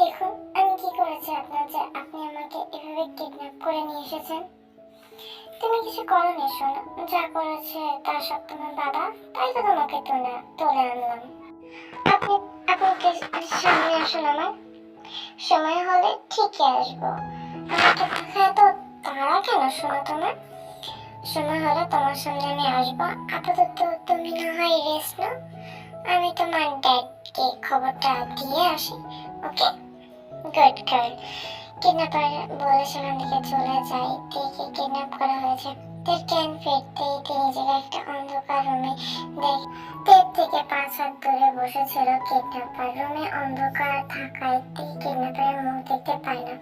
দেখুন, আমি কি করেছি আপনার যে আপনি আমাকে এভাবে কিডন্যাপ করে নিয়ে এসেছেন? তুমি কিছু করনি শোনো, যা করেছে তা সব তোমার বাবা, তাই তো তোমাকে তুলে তুলে আনলাম। আপনি আপনাকে সামনে আসুন আমার সময় হলে ঠিকই আসব। হ্যাঁ তো তারা কেন শোনো তোমার সময় হলে তোমার সামনে আমি আসব। আপাতত তুমি না হয় রেস্ট নাও। আমি তোমার ড্যাডকে খবরটা দিয়ে আসি ওকে গুড গার্ল কিডন্যাপার বলে সেখান থেকে চলে যায়। দেখে কিডন্যাপ করা হয়েছে। তার ক্যান ফিরতেই তিনি নিজেকে একটা অন্ধকার রুমে দেখে তের থেকে পাঁচ হাত দূরে বসেছিল কিডন্যাপার রুমে অন্ধকার থাকায় তিনি কিডন্যাপারের মুখ দেখতে পায় না।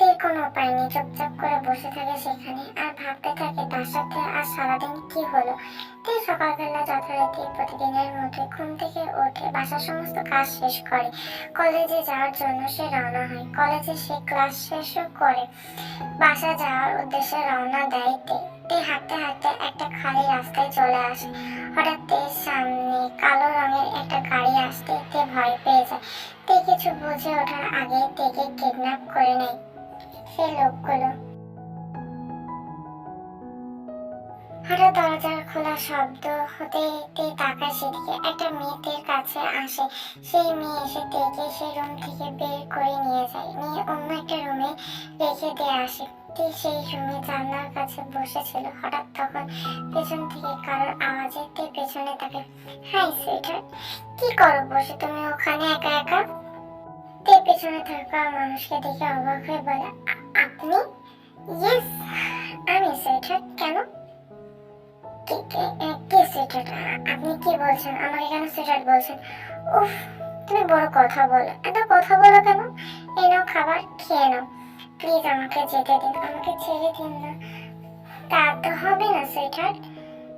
তে কোনো উপায় নেই, চুপচাপ করে বসে থাকে সেখানে। আর ভাবতে থাকে, তার সাথে আর সারাদিন কি হলো? তে সকালবেলা যথারীতি প্রতিদিনের মতো ঘুম থেকে উঠে বাসার সমস্ত কাজ শেষ করে। কলেজে যাওয়ার জন্য সে রওনা হয়। কলেজে সে ক্লাস শেষও করে। বাসা যাওয়ার উদ্দেশ্যে রওনা দেয় তে হাঁটতে হাঁটতে একটা খালি রাস্তায় চলে আসে। শব্দ হতে তাকায় সেদিকে। একটা মেয়েদের কাছে আসে। সেই মেয়ে এসে দেখে সেই রুম থেকে বের করে নিয়ে যায়। নিয়ে অন্য একটা রুমে রেখে দিয়ে আসে। তে সেই রুমে জানলার কাছে বসেছিল। হঠাৎ তখন পেছন থেকে কারোর আওয়াজে তে পেছনে তাকে, হাই সুইটার কি করো? বসে তুমি ওখানে একা একা? তে পেছনে থাকা মানুষকে দেখে অবাক হয়ে বলে আপনি? ইয়েস আমি সুইটার কেন? কি- সুইটার আপনি কি বলছেন? আমাকে কেন সুইটার বলছেন? উফ, তুমি বড় কথা বলো। এত কথা বলো কেন? এই নাও খাবার, খেয়ে নাও। প্লিজ আমাকে যেতে দিন, আমাকে ছেড়ে দিন না। তা তো হবে না সুইটার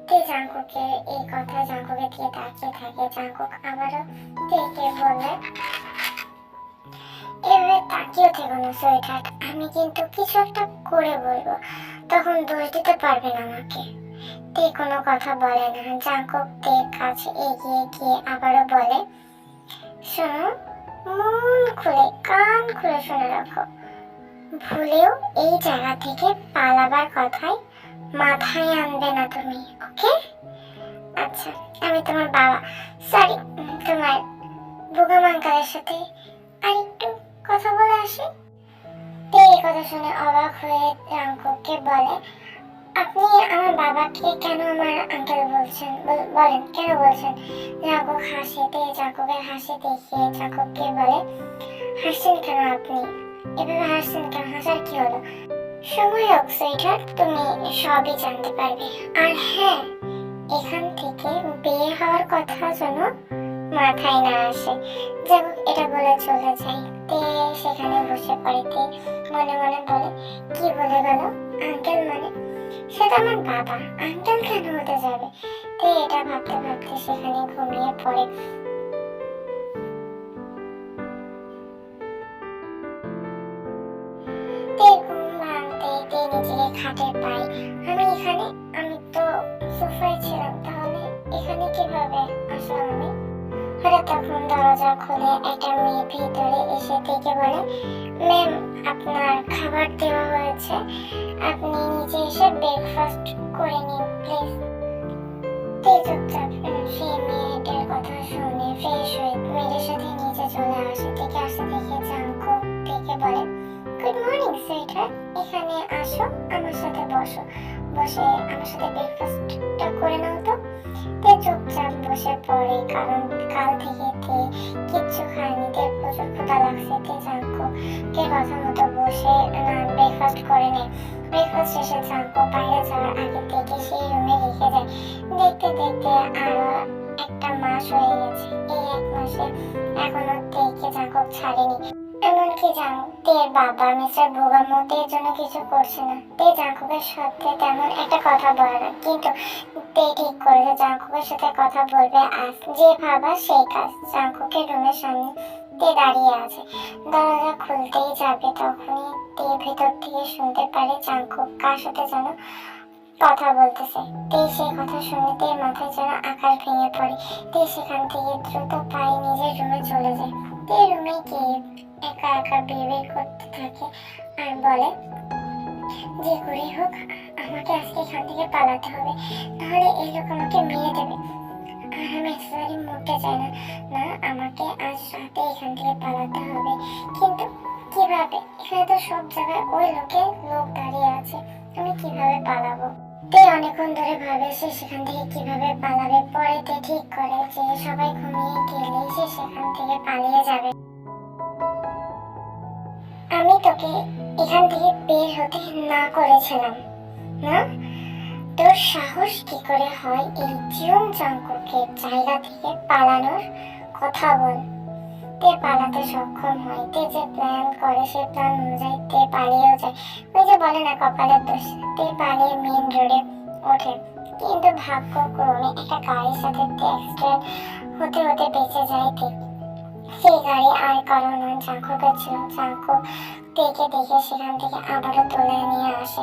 তে জাঙ্কুকে, এই কথা জাঙ্কুকে দিয়ে তাকিয়ে থাকে। জাঙ্কুক আবারও তেকে বলে, এভাবে তাকিয়ে থেকো না সুইটার আমি কিন্তু কিছু একটা করে বলব। তখন দোষ দিতে পারবেন আমাকে। তে কোনো কথা বলে না, জাঙ্কুক তের কাছে এগিয়ে গিয়ে আবারও বলে, শোনো, মন খুলে, কান খুলে শুনে রাখো। ভুলেও এই জায়গা থেকে পালাবার কথাই মাথায় আনবে না তুমি, ওকে? আচ্ছা আমি তোমার বাবা। সরি, তোমার বুগাম আঙ্কালের সাথে আর একটু কথা বলে আসি। তে এই কথা শুনে অবাক হয়ে জাঙ্কুককে বলে আপনি আমার বাবাকে কেন আমার আঙ্কেল বলছেন? বল- বলেন, কেন বলছেন? জাঙ্কুক হাসে তে জাঙ্কুকের হাসি দেখিয়ে জাঙ্কুককে বলে, হাসছেন কেন আপনি? এভাবে হাসছেন কেন? হাসার কি হলো? সময় হোক, সুইটার, তুমি সবই জানতে পারবে। আর হ্যাঁ এখান থেকে বিয়ে হওয়ার কথা যেন মাথায় না আসে। যাক এটা বলে চলে যাই তে সেখানে বসে পড়ে মনে মনে বলে, কি বলে গেল? আঙ্কেল মানে সেটা আমার বাবা আঙ্কেল কেন হতে যাবে? তে এটা ভাবতে ভাবতে সেখানে ঘুমিয়ে পড়ে। নিজেকে খাটে পাই আমি এখানে, আমি তো সোফায় ছিলাম, তাহলে এখানে কীভাবে আসলাম আমি? হঠাৎ তখন দরজা খুলে একটা মেয়ে ভিতরে এসে থেকে বলে, ম্যাম আপনার খাবার দেওয়া হয়েছে। আপনি নিজে এসে ব্রেকফাস্ট করে নিন প্লিজ কথা শুনে ফ্রেশ হয়ে সাথে চলে থেকে দেখে এখানে আসো, আমার সাথে বসো। বসে আমার সাথে ব্রেকফাস্টটা করে নাও তো। বসে পড়ে, কারণ কাল থেকে তে কিচ্ছু খায়নি, তে প্রচুর ক্ষুধা লাগছে, তে জাঙ্কো কে কথা মতো বসে না ব্রেকফাস্ট করে নেয় ব্রেকফাস্ট শেষে জাঙ্কো বাইরে যাওয়ার আগে থেকে সেই রুমে রেখে যায়। দেখতে দেখতে আরও একটা মাস হয়ে গেছে, এই এক মাসে এখনও তেকে জাঙ্কক ছাড়েনি। এমনকি তের বাবা, মিস্টার ভোগামো তের জন্য কিছু করছে না। তে জাঙ্কুকের সাথে তেমন একটা কথা বলে না, কিন্তু তে ঠিক করেছে জাঙ্কুকের সাথে কথা বলবে আজ। যে ভাবা সেই কাজ। জাঙ্কুকের রুমের সামনে তে দাঁড়িয়ে আছে। দরজা খুলতেই যাবে তখনই তে ভেতর থেকে শুনতে পারে জাঙ্কুক কার সাথে যেন কথা বলতেছে। তে সেই কথা শুনে তে মাথায় যেন আকাশ ভেঙে পড়ে। তে সেখান থেকে দ্রুত পায়ে নিজের রুমে চলে যায়। তে রুমে গিয়ে একা একা বিড়বিড় করতে থাকে। আর বলে, যে করে হোক, আমাকে আজকে এখান থেকে পালাতে হবে। তাহলে এই লোক আমাকে মেরে দেবে। আর আমি এক্সট্রারি মরতে চাই না। না, আমাকে আজ রাতে এখান থেকে পালাতে হবে। কিন্তু কীভাবে? এখানে তো সব জায়গায় ওই লোকের লোক দাঁড়িয়ে আছে। আমি কীভাবে পালাবো? তে অনেকক্ষণ ধরে ভাবে সে সেখান থেকে কীভাবে পালাবে। পরে তে ঠিক করে যে সবাই ঘুমিয়ে গেলে সে সেখান থেকে পালিয়ে যাবে। তোকে এখান থেকে বের হতে না করেছিলাম, না? তোর সাহস কি করে হয় এই জীবন চাঙ্কুকের জায়গা থেকে পালানোর কথা বল। তে পালাতে সক্ষম হয়, তে যে প্ল্যান করে সে প্ল্যান অনুযায়ী তে পালিয়েও যায়। ওই যে বলে না, কপালের দোষ, তে পালিয়ে মেন রোডে ওঠে। কিন্তু ভাগ্য ভাগ্যক্রমে একটা গাড়ির সাথে তে অ্যাক্সিডেন্ট হতে হতে বেঁচে যায় তে গাড়ি আর কারও নয় চাঙ্কুকের ছিল চাঙ্কু তেকে দেখে সেখান থেকে আবারও তুলে নিয়ে আসে।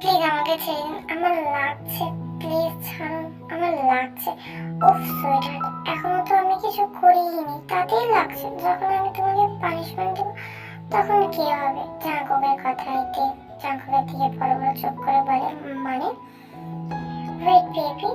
প্লিজ আমাকে ছেড়ে দিন, আমার লাগছে প্লিজ ছাড়ুন, আমার লাগছে। উফ সুইটহার্ট এখনও তো আমি কিছু করিনি, তাতেই লাগছে। যখন আমি তোমাকে পানিশমেন্ট দেবো, তখন কি হবে? জাঙ্কুকের কথা এতে জাঙ্কুকের দিকে বড় বড় চোখ করে বলে মানে? ওয়েট বেবি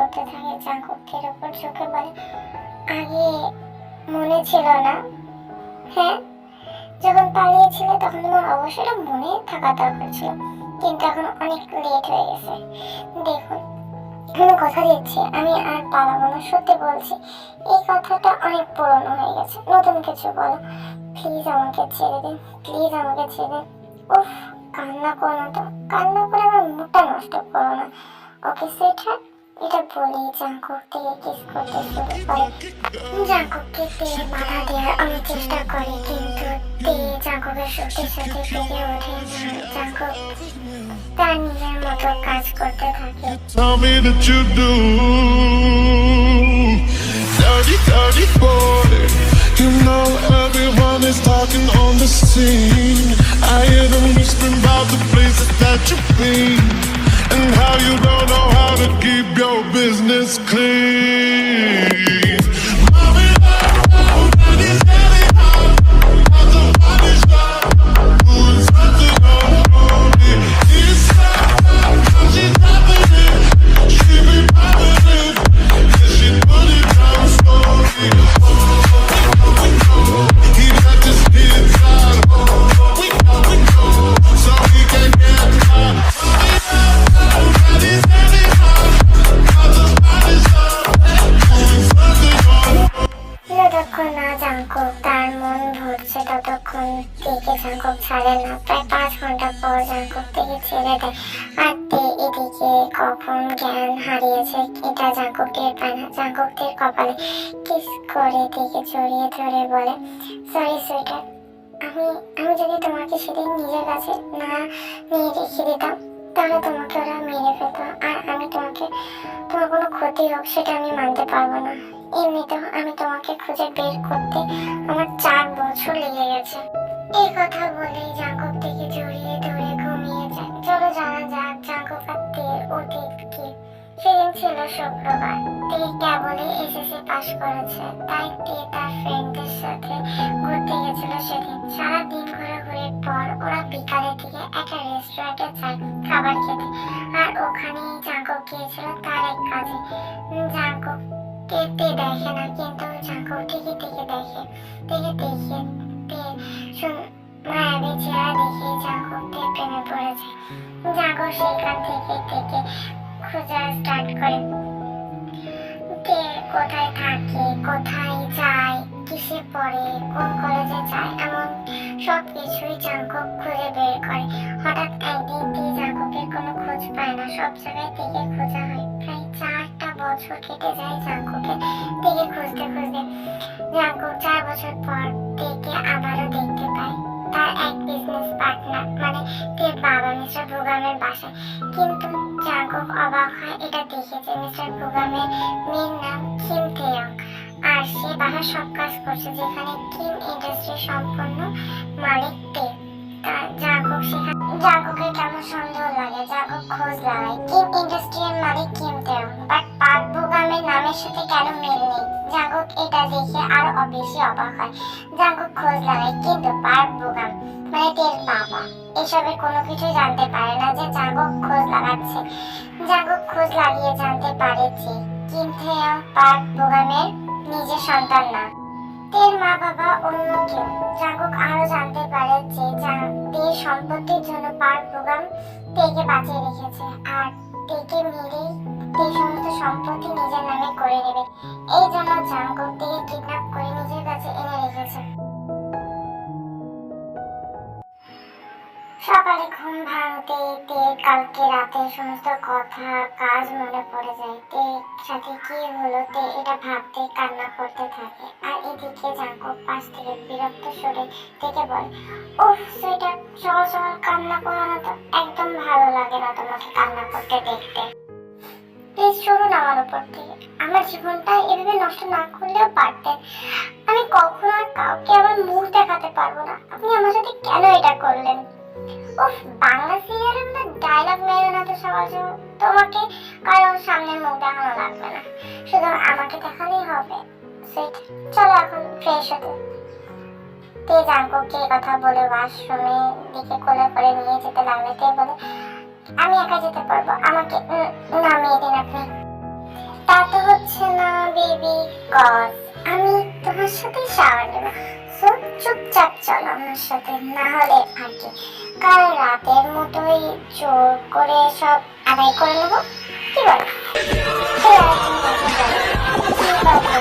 পড়তে থাকে জাঙ্কুকের উপর চোখে বলে আগে মনে ছিল না হ্যাঁ? যখন পালিয়েছিলে তখন তোমার অবশ্যই মনে থাকা দরকার ছিল, কিন্তু এখন অনেক লেট হয়ে গেছে। দেখুন আমি কথা দিচ্ছি, আমি আর পালাবো না, সত্যি বলছি, এই কথাটা অনেক পুরনো হয়ে গেছে, নতুন কিছু বলো। প্লিজ আমাকে ছেড়ে দিন প্লিজ আমাকে ছেড়ে দিন। উফ, কান্না করো না তো, কান্না করে আমার মুখটা নষ্ট করো না। ওকে সেটা এটা বলি জাঙ্কুক থেকে কিস করতে শুরু করে জাঙ্কুককে তে বাধা দেওয়ার অনেক চেষ্টা করে কিন্তু তে জাঙ্কুকের সত্যি সত্যি পেরে ওঠে না জাঙ্কুক তার নিজের মতো কাজ করতে থাকে Tell me that you do. Dirty, dirty boy. You know everyone is talking on the scene. I hear them whispering about the places that you've been. How you don't know how to keep your business clean. না কপালে kiss করে থেকে জড়িয়ে ধরে বলে sorry sweater আমি আমি যদি তোমাকে সেদিন নিজের কাছে না নিয়ে রেখে দিতাম, তাহলে তোমাকে ওরা মেরে ফেলত। আর আমি তোমাকে, তোমার কোনো ক্ষতি হোক সেটা আমি মানতে পারব না। এমনিতেও আমি তোমাকে খুঁজে বের করতে আমার চার বছর লেগে গেছে। এই কথা বলে জাঙ্কুক থেকে জড়িয়ে ধরে ঘুমিয়ে যায়। চলো জানা যাক জাঙ্কুক আর তের অতীত কি। সেদিন ছিল শুক্রবার তে কেবলই এসএসসি পাশ করেছে, তাই তে তার ফ্রেন্ডদের সাথে ঘুরতে গেছিল সেদিন। সারাদিন ঘোরাঘুরির পর ওরা বিকালের দিকে একটা রেস্টুরেন্টে যায় খাবার খেতে। আর ওখানেই জাঙ্কুক গিয়েছিল তার এক কাজে। জাঙ্কুক তে দেখে না, কিন্তু জাঙ্কুক ঠিকই থেকে দেখে দেখে দেখে তে শুন, মায়াবী চেহারা দেখে জাঙ্কুক তে প্রেমে পড়ে যায় জাঙ্কুক সেখান থেকে থেকে খোঁজা স্টার্ট করে। তে কোথায় থাকে, কোথায় যায়, কিসে পড়ে, কোন কলেজে যায়, এমন সব কিছুই জাঙ্কুক খুঁজে বের করে। হঠাৎ একদিন তে জাঙ্কুকের কোনো খোঁজ পায় না, সব জায়গায় থেকে খোঁজা হয়। প্রায় চারটা বছর কেটে যায় জাঙ্কুকে থেকে খুঁজতে খুঁজতে। জাঙ্কু চার বছর পর থেকে আবারও পায় তার এক বিজনেস পার্টনার মানে তার বাবা মিস্টার বুগামের বাসায়। কিন্তু জাঙ্কুক অবাক হয়, এটা দেখে যে মিস্টার বুগামের মেয়ের নাম কিম থেয়ং আর সে বাসার সব কাজ করছে, যেখানে কিম ইন্ডাস্ট্রি সম্পন্ন মালিক তে জাঙ্কুক কেমন সন্দেহ লাগে জাঙ্কুক খোঁজ লাগায় কিম ইন্ডাস্ট্রির মালিক কিম থেয়ং বাট পার্ক বুগামের নামের সাথে কেন মিল নেই এটা দেখে আরও বেশি অবাক হয় জাঙ্কুক খোঁজ লাগায় কিন্তু পার্ক বুগাম মানে বাবা এসবের কোনো কিছু জানতে পারে না যে জাঙ্কুক খোঁজ লাগাচ্ছে জাঙ্কুক খোঁজ লাগিয়ে জানতে পারে যে কিম থেয়ং পার্ক বুগামের নিজের সন্তান না তের মা বাবা অন্য কেউ জাঙ্কুক আরও জানতে পারে যে জা- দেশ সম্পত্তির জন্য পার প্রোগ্রাম তেকে বাঁচিয়ে রেখেছে। আর তেকে মেরেই তে সমস্ত সম্পত্তি নিজের নামে করে নেবে, এই জন্য জাগুক তেকে কিডন্যাপ করে নিজের কাছে এনে রেখেছে। সকালে ঘুম ভাঙতে তে কালকে রাতে সমস্ত কথা কাজ মনে পড়ে যায়। তে সাথে কি হলো তে এটা ভাবতে কান্না করতে থাকে। আর এদিকে জাঙ্কুক পাশ থেকে বিরক্ত সরে থেকে বলে, উফ সুইটার সকাল সকাল কান্না করো না তো। একদম ভালো লাগে না তোমাকে কান্না করতে দেখতে। প্লিজ সরুন আমার উপর থেকে। আমার জীবনটা এভাবে নষ্ট না করলেও পারতেন আমি কখনো আর কাউকে আমার মুখ দেখাতে পারব না। আপনি আমার সাথে কেন এটা করলেন? বাংলা সিরিয়ালের ডায়লগ না তো সবার জন্য তোমাকে কারোর সামনে মুখ দেখানো লাগবে না। শুধু আমাকে দেখালেই হবে। সুইট চলো এখন ফ্রেশ হতে। তে কথা বলে ওয়াশরুমে দিকে কোলে করে নিয়ে যেতে লাগলে তে বলে, আমি একা যেতে পারব। আমাকে নামিয়ে দিন আপনি। তা তো হচ্ছে না বেবি কজ আমি তোমার সাথে শাওয়ার চুপচাপ চলো আমার সাথে না হলে আর কি। কাল রাতের মতোই জোর করে সব আদায় করে নেব। কি বল?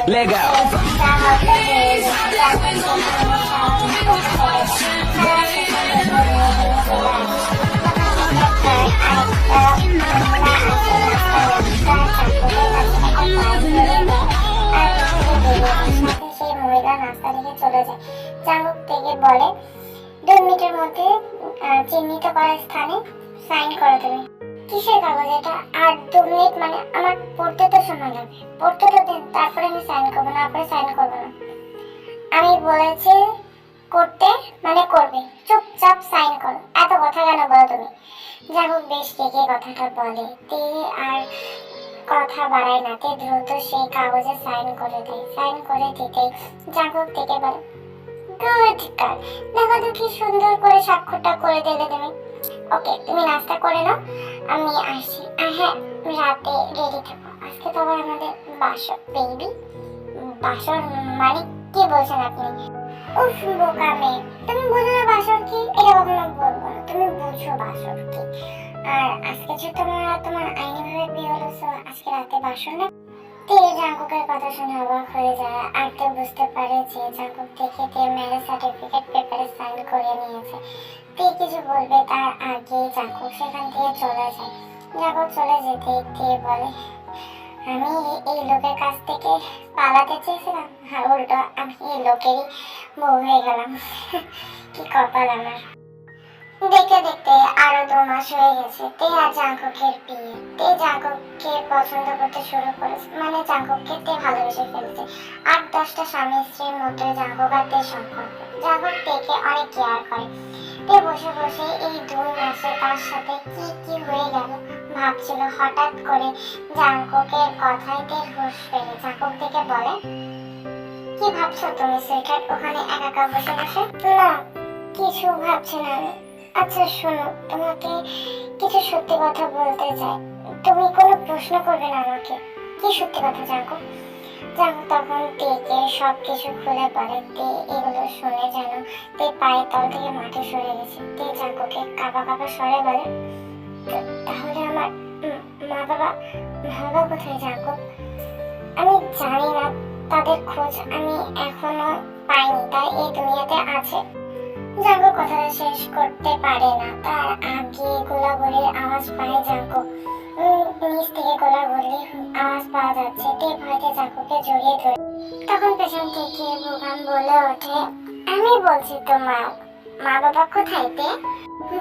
Leg যায় থেকে বলে, দুই মধ্যে চিহ্নিত স্থানে সাইন করো তুমি কিসের কাগজ এটা? আর দু মিনিট মানে আমার পড়তে তো সময় লাগবে। পড়তে তো দিন তারপরে আমি সাইন করব, না সাইন করব না। আমি বলেছি, করতে মানে করবে। চুপচাপ সাইন করো। এত কথা কেন বলো তুমি? যাই হোক বেশ রেগে কথাটা বলে। তে আর কথা বাড়ায় না। তে দ্রুত সেই কাগজে সাইন করে দেয়। সাইন করে দিতে জাগক থেকে বলে গুড দেখো তো কি সুন্দর করে স্বাক্ষরটা করে দিলে তুমি। ওকে, তুমি নাস্তা করে নাও, আমি আসছি আর হ্যাঁ রাতে রেডি থাকো আজকে তো আবার আমাদের বাসর বেবি বাসর মানে কি বলছেন আপনি? উফ, বোকা মেয়ে। তুমি বুঝো না বাসর কি? এটা কখনো বলব না। তুমি বুঝো বাসর কি। আর আজকে যে তোমার তোমার আইনি বিয়ে হলো আজকে রাতে বাসর না। তে জাঙ্কুকের কথা শুনে অবাক হয়ে যায়। আর বুঝতে পারে যে জাঙ্কুক দেখে তে ম্যারেজ সার্টিফিকেট পেপারে সাইন করে নিয়েছে। তে কিছু বলবে তার আগে জাঙ্কুক সেখান থেকে চলে যায়। জাঙ্কুক চলে যেতে তে বলে, আমি এই লোকের কাছ থেকে পালাতে চেয়েছিলাম? আর উল্টো, আমি এই লোকেরই বউ হয়ে গেলাম। কি কপাল আমার। দেখতে দেখতে আরও দু মাস হয়ে গেছে। তে আর জাঙ্কুকের বিয়ে। তে জাঙ্কুককে পছন্দ করতে শুরু করেছে। মানে জাঙ্কুককে তে ভালোবেসে ফেলছে। আট দশটা স্বামী স্ত্রীর মধ্যে জাঙ্কুক আর তে সম্পর্ক। জাঙ্কুক তেকে অনেক কেয়ার করে। তে বসে বসে এই দুই মাসে তার সাথে কি কি হয়ে গেল ভাবছিল। হঠাৎ করে জাঙ্কুকের কথায় তে হুঁশ ফেলে। জাঙ্কুক থেকে বলে, কি ভাবছ তুমি সুইটার ওখানে একা একা বসে বসে? না, কিছু ভাবছি না আমি। আচ্ছা শোনো, তোমাকে কিছু সত্যি কথা বলতে চাই। তুমি কোনো প্রশ্ন করবে না আমাকে। কি সত্যি কথা জানকো জানকো তখন তেকে সব কিছু খুলে বলে, তে, এগুলো শুনে যেন তে পায়ের তল থেকে মাঠে সরে গেছে। তে জানকোকে কাবা কাবা সরে বলে তাহলে আমার মা বাবা মা বাবা কোথায় জানকো আমি জানি না, তাদের খোঁজ আমি এখনও পাইনি, তাই এই দুনিয়াতে আছে। জাগো কথাটা শেষ করতে পারে না। তার আগে গোলাগুলির আওয়াজ পায় জাঙ্কু। নিচ থেকে গোলাগুলি আওয়াজ পাওয়া যাচ্ছে। তে ভয়তে জাঙ্কুকে জড়িয়ে ধরে। তখন পেছন থেকে বুগাম বলে ওঠে, আমি বলছি তোমার মা বাবা কোথায় তে?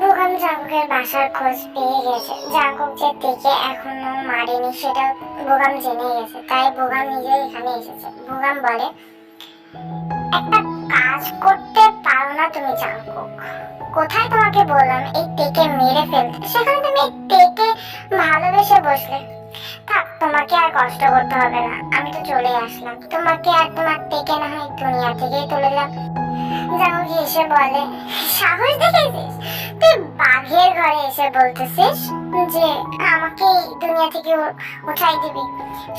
বুগাম জাঙ্কুকের বাসার খোঁজ পেয়ে গেছে। জাঙ্কুক যে তেকে এখনও মারেনি, সেটা বুগাম জেনে গেছে। তাই বুগাম নিজে এখানে এসেছে। বুগাম বলে, একটা কাজ করতে পারো না তুমি জানো কোথায় তোমাকে বললাম, এই টেকে মেরে ফেলতে? সেখানে তুমি টেকে ভালোবেসে বসলে। থাক, তোমাকে আর কষ্ট করতে হবে না। আমি তো চলে আসলাম। তোমাকে আর তোমার টেকে না হয় দুনিয়া থেকেই তুলে দিলাম জাঙ্কুক এসে বলে, সাহস দেখেছিস? তুই বাঘের ঘরে এসে বলতেছিস যে আমাকে দুনিয়া থেকে উঠাই দিবি।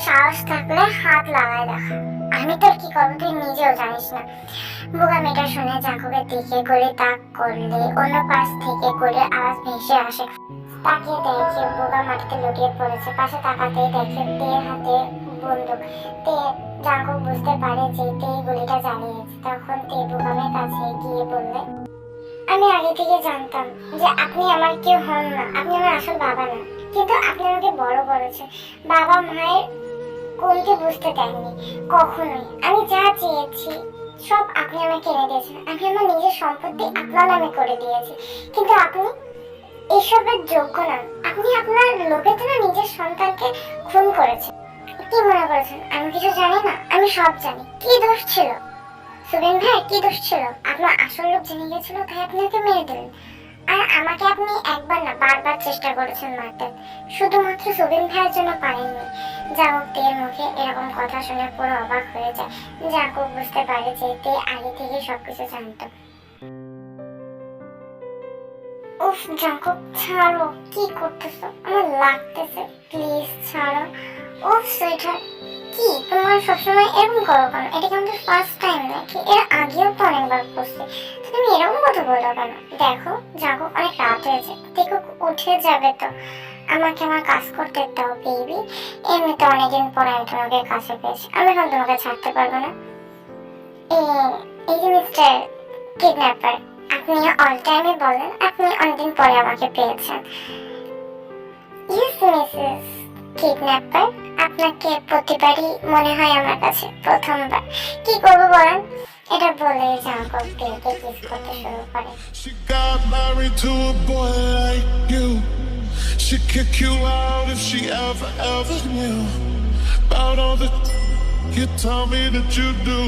সাহস থাকলে হাত লাগায় দেখা আমি তোর কি করব তুই নিজেও জানিস না। বুগা মেয়েটা শুনে জাঙ্কুকের দিকে গড়ে তাক করলে, অন্য পাশ থেকে গড়ে আওয়াজ ভেসে আসে। তাকিয়ে দেখে বুগা মাটিতে লুটিয়ে পড়েছে। পাশে তাকাতেই দেখে তের হাতে বন্দুক। তে জাঙ্কুক বুঝতে পারে যে তে গুলিটা চালিয়েছে। তখন তে বুগামের কাছে গিয়ে বললে, আমি আগে থেকে জানতাম যে আপনি আমার কেউ হন না। আপনি আমার আসল বাবা না। কিন্তু আপনি আমাকে বড় করেছেন। বাবা মায়ের কোনটি বুঝতে দেননি। কখনোই। আমি যা চেয়েছি, সব আপনি আমাকে এনে দিয়েছেন। আমি আমার নিজের সম্পত্তি আপনার নামে করে দিয়েছি। কিন্তু আপনি এসবের যোগ্য নন আপনি আপনার তো না নিজের সন্তানকে খুন করেছেন। কি মনে করেছেন? আমি কিছু জানি না, আমি সব জানি। কি দোষ ছিল? সুবিন ভাই, কি দোষ ছিল? আপনার আসল লোক জেনে গেছিল তাই আপনাকে মেরে দিলেন। আর আমাকে আপনি একবার না, বারবার চেষ্টা করেছেন মারতে। শুধুমাত্র সুবিন ভাইয়ের জন্য পারেননি। জাকুব তের মুখে এরকম কথা শুনে পুরো অবাক হয়ে যায়। জাকুব বুঝতে পারে যে তে আগে থেকে সবকিছু জানতো। উফ জাকুব ছাড়ো, কি করতেছো? আমার লাগতেছে, প্লিজ ছাড়ো। সুইটার কি? তোমার এরকম করো কেন? এটা ফার্স্ট টাইম আগেও তো অনেকবার তুমি কেন? দেখো অনেক রাত হয়েছে। উঠে যাবে তো। আমাকে আমার কাজ করতে অনেকদিন পর আমি তোমাকে কাছে পেয়েছি। আমি এখন তোমাকে ছাড়তে পারব না। কিডন্যাপার আপনি অল টাইমে বলেন, আপনি অনেকদিন পরে আমাকে পেয়েছেন। ইয়েস মিসেস কিডন্যাপার আপনাকে প্রতিবারই মনে হয় আমার কাছে প্রথমবার কি করব বলেন এটা বলে জাঙ্কুক দিলকে কিস করতে শুরু করে She got married to a boy like you. She'd kick you out if she ever, ever knew about all the you tell me that you do.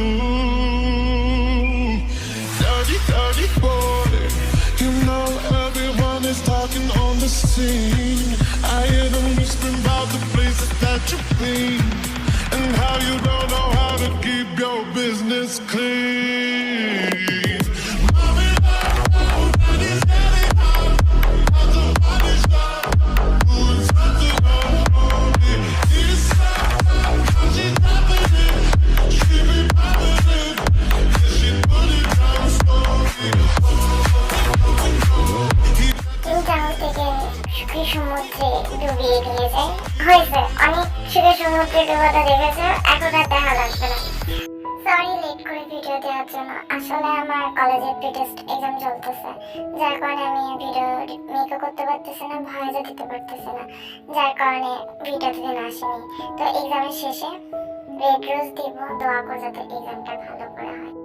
Dirty, dirty boy. You know everyone is talking on the scene. Hear them whispering about the places that you've been and how you don't know how to keep your business clean. Exam যার কারণে আমি video মেকও করতে পারতেছি না ভয়েসও দিতে পারতেছি না। যার কারণে ভিডিও দিন আসেনি। তো এক্সামের শেষে রেড রোজ দিব, দোয়া করে যাতে এক্সামটা ভালো করা হয়।